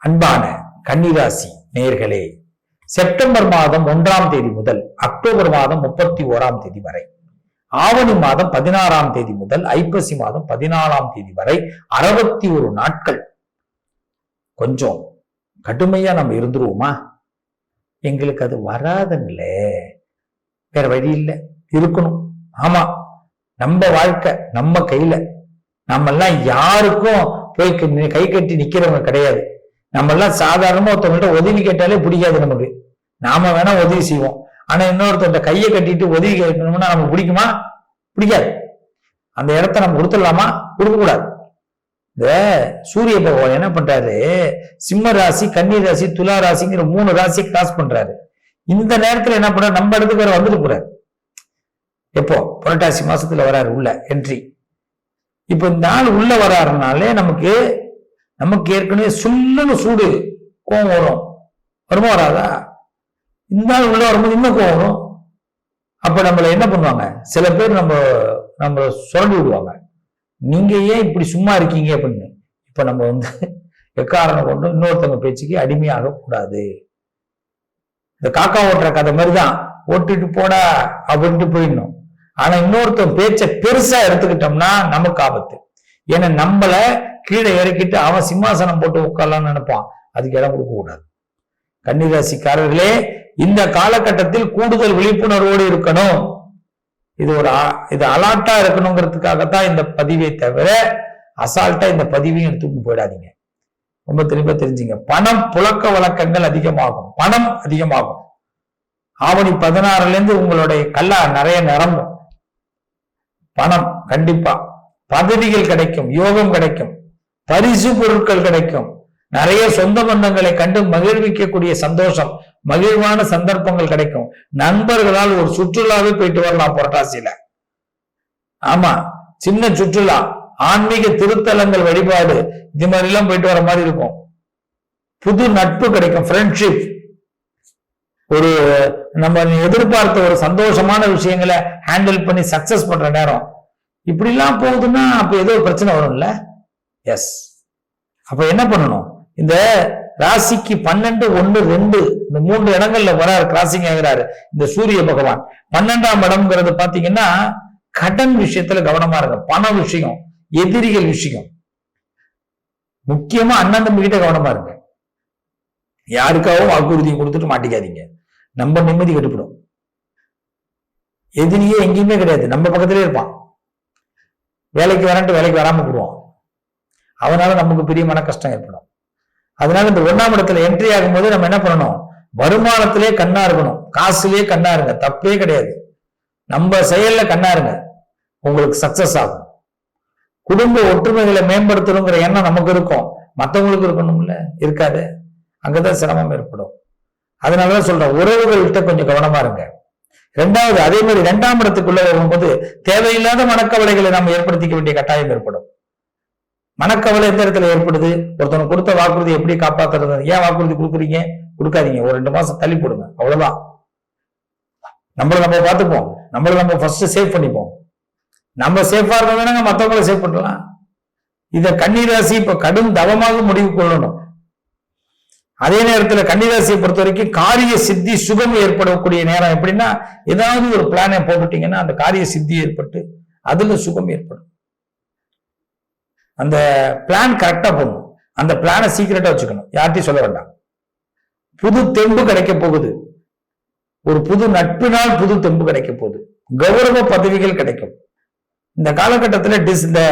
அன்பான கன்னிராசி நேர்களே செப்டம்பர் மாதம் ஒன்றாம் தேதி முதல் அக்டோபர் மாதம் முப்பத்தி ஓராம் தேதி வரை ஆவணி மாதம் பதினாறாம் தேதி முதல் ஐப்பசி மாதம் பதினாலாம் தேதி வரை அறுபத்தி ஒரு நாட்கள். கொஞ்சம் கடுமையா நம்ம இருந்துருவோமா? எங்களுக்கு அது வராதுங்களே. வேற வழி இல்லை. இருக்கணும். ஆமா. நம்ம வாழ்க்கை நம்ம கையில. நம்ம எல்லாம் யாருக்கும் போய் கை கட்டி நிக்கிறவங்க கிடையாது. நம்ம எல்லாம் சாதாரணமா ஒருத்தவங்கள்ட்ட உதவி கேட்டாலே பிடிக்காது நமக்கு. நாம வேணா உதவி செய்வோம். ஆனா இன்னொருத்தர்ட்ட கையை கட்டிட்டு உதவி கேட்கணும்னா நமக்கு பிடிக்குமா? பிடிக்காது. அந்த இடத்த நம்ம கொடுத்துடலாமா? கொடுக்க கூடாது இந்த சூரிய பகவான் என்ன பண்றாரு? சிம்ம ராசி கன்னி ராசி துலா ராசிங்கிற மூணு ராசியை கிராஸ் பண்றாரு. இந்த நேரத்துல என்ன பண்ற நம்ம இடத்துக்கு வேற வந்துட்டு போறாரு. எப்போ? புரட்டாசி மாசத்துல வராரு உள்ள என்ட்ரி இப்ப இந்த ஆள் உள்ள வராருனாலே நமக்கு நமக்கு ஏற்கனவே சுள்ளுன்னு சூடு கோவம் வரும். வருமா வராதா? இந்த ஆள் உள்ள வரும்போது இன்னும் கோவம் வரும். அப்ப நம்மள என்ன பண்ணுவாங்க? சில பேர் நம்ம நம்ம சுரண்டி விடுவாங்க. நீங்க ஏன் இப்படி சும்மா இருக்கீங்க அப்படின்னு? இப்ப நம்ம வந்து எக்காரணம் கொண்டு இன்னொருத்தவங்க பேச்சுக்கு அடிமையாக கூடாது. இந்த காக்கா ஓட்டுற கதை மாதிரிதான். ஓட்டிட்டு போடா அப்படின்ட்டு போயிடணும். ஆனா இன்னொருத்தன் பேச்சை பெருசா எடுத்துக்கிட்டோம்னா நமக்கு ஆபத்து. ஏன்னா நம்மள கீழே இறக்கிட்டு அவன் சிம்மாசனம் போட்டு உட்காரலாம்னு நினைப்பான். அதுக்கு இடம் கொடுக்க கூடாது. கன்னிராசிக்காரர்களே இந்த காலகட்டத்தில் கூடுதல் விழிப்புணர்வோடு இருக்கணும். இது ஒரு அ- இது அலாட்டா இருக்கணுங்கிறதுக்காகத்தான் இந்த பதிவை தவிர அசால்ட்டா இந்த பதிவையும் எடுத்துட்டு போயிடாதீங்க. ரொம்ப தெளிவா தெரிஞ்சுங்க. பணம் புழக்க வழக்கங்கள் அதிகமாகும். பணம் அதிகமாகும். ஆவணி பதினாறுல இருந்து உங்களுடைய கல்லா நிறைய நிரம்பும். பணம் கண்டிப்பா. பதவிகள் கிடைக்கும் யோகம் கிடைக்கும் பரிசு பொருட்கள் கிடைக்கும். நிறைய சொந்த பந்தங்களை கண்டு மகிழ்விக்கக்கூடிய சந்தோஷம் மகிழ்வான சந்தர்ப்பங்கள் கிடைக்கும். நண்பர்களால் ஒரு சுற்றுலாவே போயிட்டு வரலாம் புரட்டாசியில. ஆமா சின்ன சுற்றுலா ஆன்மீக திருத்தலங்கள் வழிபாடு இது மாதிரி எல்லாம் போயிட்டு வர மாதிரி இருக்கும். புது நட்பு கிடைக்கும் ஃப்ரெண்ட்ஷிப் ஒரு நம்ம எதிர்பார்த்த ஒரு சந்தோஷமான விஷயங்களை ஹேண்டில் பண்ணி சக்சஸ் பண்ற நேரம். இப்படி எல்லாம் போகுதுன்னா அப்ப ஏதோ ஒரு பிரச்சனை வரும்ல? எஸ் அப்ப என்ன பண்ணணும்? இந்த ராசிக்கு பன்னெண்டு ஒன்று ரெண்டு இந்த மூன்று இடங்கள்ல வராரு கிராசிங் ஆகிறாரு இந்த சூரிய பகவான். பன்னெண்டாம் இடம்ங்கிறது பாத்தீங்கன்னா கடன் விஷயத்துல கவனமா இருங்க. பண விஷயம் எதிரிகள் விஷயம். முக்கியமா அண்ணன் தம்பி கிட்ட கவனமா இருங்க. யாருக்காகவும் வாக்குறுதியும் கொடுத்துட்டு மாட்டிக்காதீங்க. நம்ம நிம்மதி கட்டுப்படும். எதிரியே எங்கேயுமே கிடையாது. நம்ம பக்கத்திலே இருப்பான். வேலைக்கு வரன்ட்டு வேலைக்கு வராமல் போடுவான். அதனால நமக்கு பெரிய மன கஷ்டம் ஏற்படும். அதனால இந்த ஒன்றாம் இடத்துல என்ட்ரி ஆகும்போது நம்ம என்ன பண்ணணும்? வருமானத்திலே கண்ணா இருக்கணும். காசுலயே கண்ணா இருங்க. தப்பே கிடையாது. நம்ம செயல்ல கண்ணா இருங்க. உங்களுக்கு சக்சஸ் ஆகும். குடும்ப ஒற்றுமைகளை மேம்படுத்தணுங்கிற எண்ணம் நமக்கு இருக்கும். மற்றவங்களுக்கு இருக்கணும்ல? இருக்காது. அங்கதான் சிரமம் ஏற்படும். அதனாலதான் சொல்றேன் உறவுகள்கிட்ட கொஞ்சம் கவனமா இருங்க. ரெண்டாவது அதே மாதிரி இரண்டாம் இடத்துக்குள்ள வரும்போது தேவையில்லாத மனக்கவலைகளை நாம் ஏற்படுத்திக்க வேண்டிய கட்டாயம் ஏற்படும். மனக்கவலை எந்த இடத்துல ஏற்படுது? ஒருத்தவங்க கொடுத்த வாக்குறுதி எப்படி காப்பாத்துறது? ஏன் வாக்குறுதி கொடுக்குறீங்க? கொடுக்காதீங்க. ஒரு ரெண்டு மாசம் தள்ளி போடுங்க. அவ்வளவுதான். நம்மளை நம்ம பார்த்துப்போம். நம்மளை நம்ம ஃபர்ஸ்ட் சேவ் பண்ணிப்போம். நம்ம சேஃபா இருந்ததுனாங்க மத்தவங்கள சேவ் பண்ணலாம். இதை கண்ணீராசி இப்ப கடும் தவமாக முடிவு கொள்ளணும். அதே நேரத்தில் கன்னிராசியை பொறுத்த வரைக்கும் காரிய சித்தி சுகம் ஏற்படக்கூடிய நேரம் எப்படின்னா ஏதாவது ஒரு பிளானை போட்டுட்டீங்கன்னா அந்த காரிய சித்தி ஏற்பட்டு அதுல சுகம் ஏற்படும். அந்த பிளான் கரெக்டா போகணும் அந்த பிளானை சீக்கிரட்டா வச்சுக்கணும். யார்ட்டையும் சொல்ல வேண்டாம். புது தெம்பு கிடைக்க போகுது. ஒரு புது நட்பினால் புது தெம்பு கிடைக்க போகுது. கௌரவ பதவிகள் கிடைக்கும். இந்த காலகட்டத்தில் டிஸ் இந்த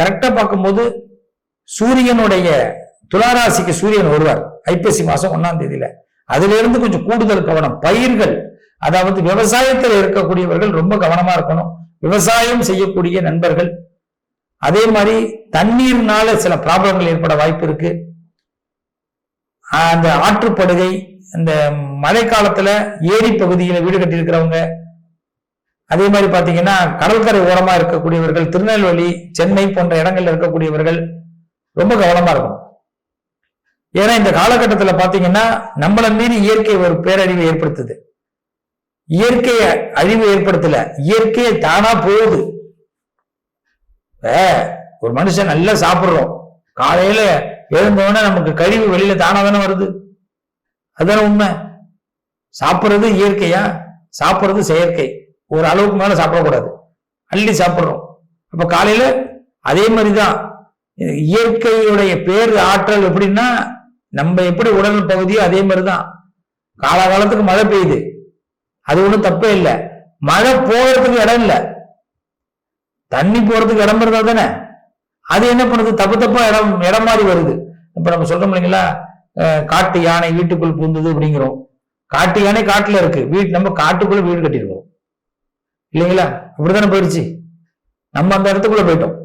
கரெக்டா பார்க்கும்போது சூரியனுடைய துளாராசிக்கு சூரியன் வருவார். ஐப்பசி மாசம் ஒன்னாம் தேதியில. அதுல இருந்து கொஞ்சம் கூடுதல் கவனம். பயிர்கள் அதாவது விவசாயத்தில் இருக்கக்கூடியவர்கள் ரொம்ப கவனமா இருக்கணும். விவசாயம் செய்யக்கூடிய நண்பர்கள். அதே மாதிரி தண்ணீர்னால சில ப்ராப்ளங்கள் ஏற்பட வாய்ப்பு இருக்கு. அந்த ஆற்றுப்படுகை இந்த மழை காலத்துல ஏரி பகுதியில வீடு கட்டியிருக்கிறவங்க. அதே மாதிரி பாத்தீங்கன்னா கடற்கரை ஓரமா இருக்கக்கூடியவர்கள் திருநெல்வேலி சென்னை போன்ற இடங்கள்ல இருக்கக்கூடியவர்கள் ரொம்ப கவனமா இருக்கணும். ஏன்னா இந்த காலகட்டத்தில் பார்த்தீங்கன்னா நம்மள மீறி இயற்கை ஒரு பேரழிவை ஏற்படுத்துது. இயற்கைய அழிவு ஏற்படுத்தல. இயற்கையை தானா போகுது. ஒரு மனுஷன் நல்லா சாப்பிட்றோம். காலையில எழுந்தோடனே நமக்கு கழிவு வெளியில தானா தானே வருது. அதுதானே உண்மை. சாப்பிட்றது இயற்கையா? சாப்பிட்றது செயற்கை. ஒரு அளவுக்கு மேல சாப்பிடக்கூடாது. அள்ளி சாப்பிட்றோம். அப்ப காலையில அதே மாதிரிதான். இயற்கையுடைய பேர் ஆற்றல் எப்படின்னா நம்ம எப்படி உடல் பகுதியோ அதே மாதிரிதான். காலகாலத்துக்கு மழை பெய்யுது. அது ஒண்ணும் தப்பே இல்லை. மழை போகிறதுக்கு இடம் இல்லை. தண்ணி போறதுக்கு இடம் இருந்தா தானே? அது என்ன பண்ணுது? தப்பு தப்பா இடம் இடம் மாதிரி வருது. இப்ப நம்ம சொல்றோம் இல்லைங்களா? காட்டு யானை வீட்டுக்குள் பூந்தது அப்படிங்கிறோம். காட்டு யானை காட்டுல இருக்கு. வீட்டு நம்ம காட்டுக்குள்ள வீடு கட்டியிருக்கோம் இல்லைங்களா? அப்படித்தானே போயிடுச்சு நம்ம அந்த இடத்துக்குள்ள போயிட்டோம்.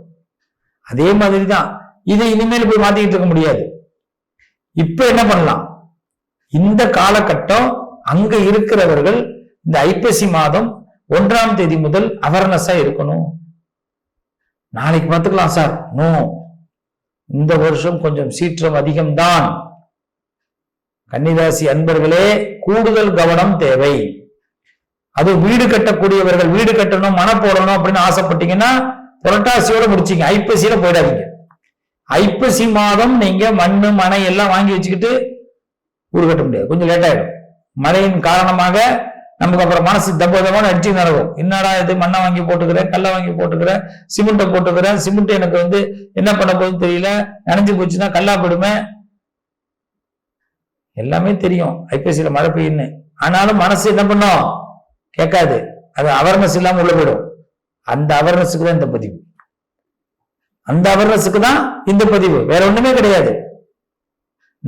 அதே மாதிரி தான் இதை இனிமேல் போய் மாத்திக்கிட்டு இருக்க முடியாது. இப்ப என்ன பண்ணலாம்? இந்த காலகட்டம் அங்க இருக்கிறவர்கள் இந்த ஐப்பசி மாதம் ஒன்றாம் தேதி முதல் அவேர்னஸா இருக்கணும். நாளைக்கு பார்த்துக்கலாம் சார். நோ இந்த வருஷம் கொஞ்சம் சீற்றம் அதிகம்தான். கன்னிராசி அன்பர்களே கூடுதல் கவனம் தேவை. அது வீடு கட்டக்கூடியவர்கள் வீடு கட்டணும் மன போடணும் அப்படின்னு ஆசைப்பட்டீங்கன்னா புரட்டாசியோட முடிச்சீங்க. ஐப்பசியில போயிடாதீங்க. ஐப்பசி மாதம் நீங்க மண்ணு மனை எல்லாம் வாங்கி வச்சுக்கிட்டு ஊர் கட்ட முடியாது. கொஞ்சம் லேட் ஆயிடும். மழையின் காரணமாக நமக்கு அப்புறம் மனசு தப்பதமான அடிச்சு நடக்கும் என்னடா இது மண்ணை வாங்கி போட்டுக்கிறேன் கல்லை வாங்கி போட்டுக்கிறேன் சிமெண்ட்டை போட்டுக்கிறேன் சிமெண்ட் எனக்கு வந்து என்ன பண்ண போகுதுன்னு தெரியல நினைஞ்சு போச்சுன்னா கல்லா போயிடுமே. எல்லாமே தெரியும். ஐபிஎஸ்சியில மழை பெய்யுன்னு. ஆனாலும் மனசு என்ன பண்ணும்? கேட்காது. அது அவேர்னஸ் இல்லாம உள்ள போயிடும். அந்த அவேர்னஸுக்கு தான் இந்த பதிவு. அந்த அவேர்னஸுக்கு தான் இந்த பதிவு. வேற ஒண்ணுமே கிடையாது.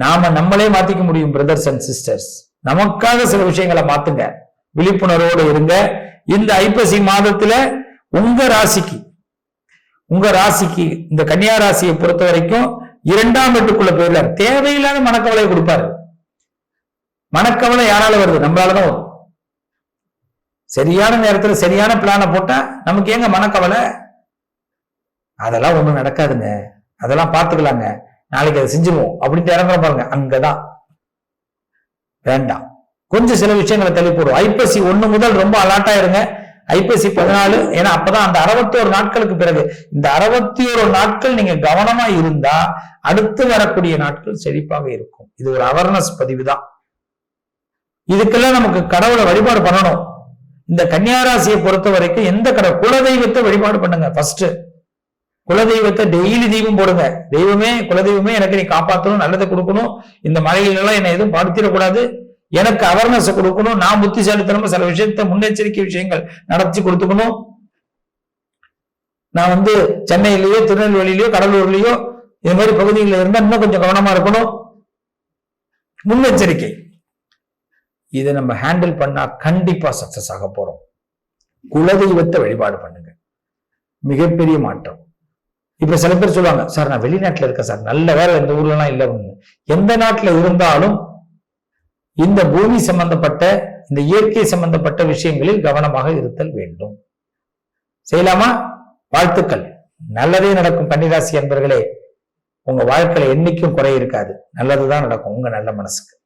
நாம நம்மளே மாத்திக்க முடியும் பிரதர்ஸ் அண்ட் சிஸ்டர்ஸ் நமக்காக சில விஷயங்களை மாத்துங்க. விழிப்புணர்வோடு இருங்க. இந்த ஐப்பசி மாதத்துல உங்க ராசிக்கு உங்க ராசிக்கு இந்த கன்னியா ராசியை பொறுத்த வரைக்கும் இரண்டாம் வீட்டுக்குள்ள போயிடலாம் தேவையில்லாத மனக்கவலையை கொடுப்பாரு. மனக்கவலை யாரால வருது? நம்மளாலதான் வரும் சரியான நேரத்துல சரியான பிளான போட்டா நமக்கு ஏங்க மனக்கவலை? அதெல்லாம் ஒண்ணும் நடக்காதுங்க. அதெல்லாம் பார்த்துக்கலாங்க. நாளைக்கு அதை செஞ்சுருவோம். அப்படின்ட்டு இறங்குற பாருங்க. அங்கதான். வேண்டாம். கொஞ்சம் சில விஷயங்களை தள்ளி போடுவோம். ஐப்பசி ஒண்ணு முதல் ரொம்ப அலாட்டா இருங்க ஐப்பசி பதினாலு ஏன்னா அப்பதான் அந்த அறுபத்தி ஒரு நாட்களுக்கு பிறகு. இந்த அறுபத்தி ஒரு நாட்கள் நீங்க கவனமா இருந்தா அடுத்து வரக்கூடிய நாட்கள் செழிப்பாக இருக்கும். இது ஒரு அவேர்னஸ் பதிவு தான் இதுக்கெல்லாம் நமக்கு கடவுளை வழிபாடு பண்ணணும். இந்த கன்னியாராசியை பொறுத்த வரைக்கும் எந்த கடவுள் குலதெய்வத்தை வழிபாடு பண்ணுங்க ஃபர்ஸ்ட் குலதெய்வத்தை டெய்லி தெய்வம் போடுங்க. தெய்வமே குலதெய்வமே எனக்கு நீ காப்பாற்றணும் நல்லதை கொடுக்கணும். இந்த மழையிலாம் என்னை எதுவும் படுத்திடக்கூடாது. எனக்கு அவேர்னஸ் கொடுக்கணும். நான் புத்திசாலித்தனமா சில விஷயத்த முன்னெச்சரிக்கை விஷயங்கள் நடத்தி கொடுத்துக்கணும். நான் வந்து சென்னையிலேயோ திருநெல்வேலியிலயோ கடலூர்லயோ இது மாதிரி பகுதிகளில் இருந்தா இன்னும் கொஞ்சம் கவனமா இருக்கணும். முன்னெச்சரிக்கை. இதை நம்ம ஹேண்டில் பண்ணா கண்டிப்பா சக்சஸ் ஆக போறோம். குலதெய்வத்தை வழிபாடு பண்ணுங்க. மிகப்பெரிய மாற்றம். இப்ப சில பேர் சொல்லுவாங்க சார் நான் வெளிநாட்டுல இருக்கேன் சார். நல்ல வேலை இந்த ஊர்ல எல்லாம் இல்லை எந்த நாட்டுல இருந்தாலும் இந்த பூமி சம்பந்தப்பட்ட இந்த இயற்கை சம்பந்தப்பட்ட விஷயங்களில் கவனமாக இருத்தல் வேண்டும். செய்யலாமா? வாழ்த்துக்கள். நல்லதே நடக்கும் கன்னிராசி என்பர்களே உங்க வாழ்க்கையில என்னைக்கும் குறை இருக்காது. நல்லதுதான் நடக்கும். உங்க நல்ல மனசுக்கு.